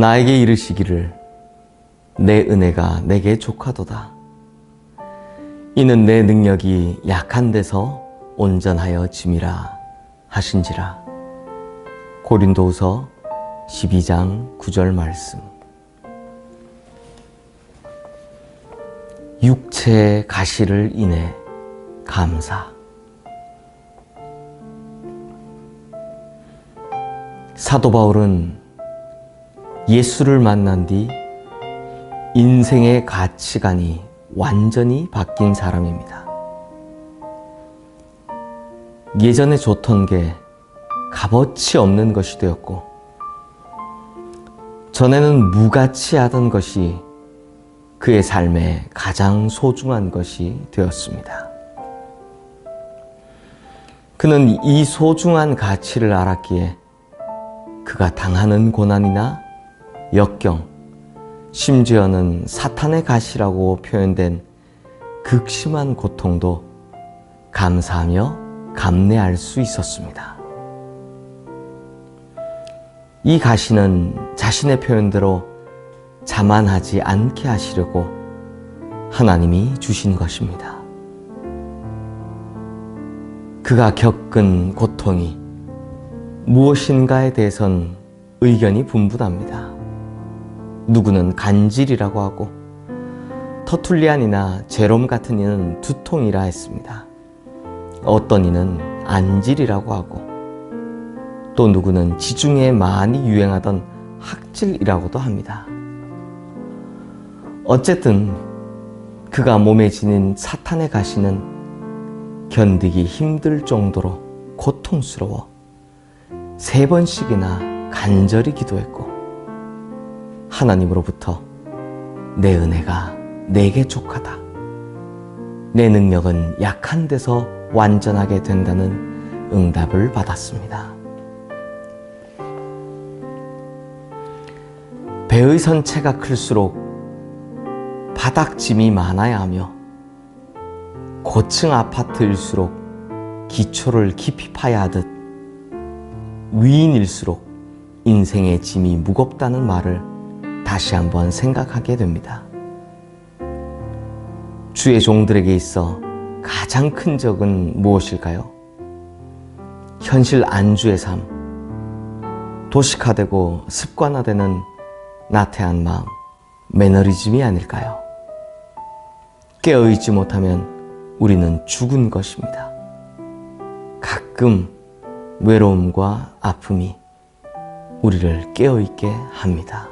나에게 이르시기를 내 은혜가 내게 족하도다. 이는 내 능력이 약한 데서 온전하여 짐이라 하신지라. 고린도후서 12장 9절 말씀. 육체의 가시를 인해 감사. 사도 바울은 예수를 만난 뒤 인생의 가치관이 완전히 바뀐 사람입니다. 예전에 좋던 게 값어치 없는 것이 되었고, 전에는 무가치하던 것이 그의 삶에 가장 소중한 것이 되었습니다. 그는 이 소중한 가치를 알았기에 그가 당하는 고난이나 역경, 심지어는 사탄의 가시라고 표현된 극심한 고통도 감사하며 감내할 수 있었습니다. 이 가시는 자신의 표현대로 자만하지 않게 하시려고 하나님이 주신 것입니다. 그가 겪은 고통이 무엇인가에 대해선 의견이 분분합니다. 누구는 간질이라고 하고 터툴리안이나 제롬 같은 이는 두통이라 했습니다. 어떤 이는 안질이라고 하고 또 누구는 지중해에 많이 유행하던 학질이라고도 합니다. 어쨌든 그가 몸에 지닌 사탄의 가시는 견디기 힘들 정도로 고통스러워 세 번씩이나 간절히 기도했고 하나님으로부터 내 은혜가 내게 족하다. 내 능력은 약한 데서 완전하게 된다는 응답을 받았습니다. 배의 선체가 클수록 바닥짐이 많아야 하며 고층 아파트일수록 기초를 깊이 파야 하듯 위인일수록 인생의 짐이 무겁다는 말을 다시 한번 생각하게 됩니다. 주의 종들에게 있어 가장 큰 적은 무엇일까요? 현실 안주의 삶, 도식화되고 습관화되는 나태한 마음, 매너리즘이 아닐까요? 깨어있지 못하면 우리는 죽은 것입니다. 가끔 외로움과 아픔이 우리를 깨어있게 합니다.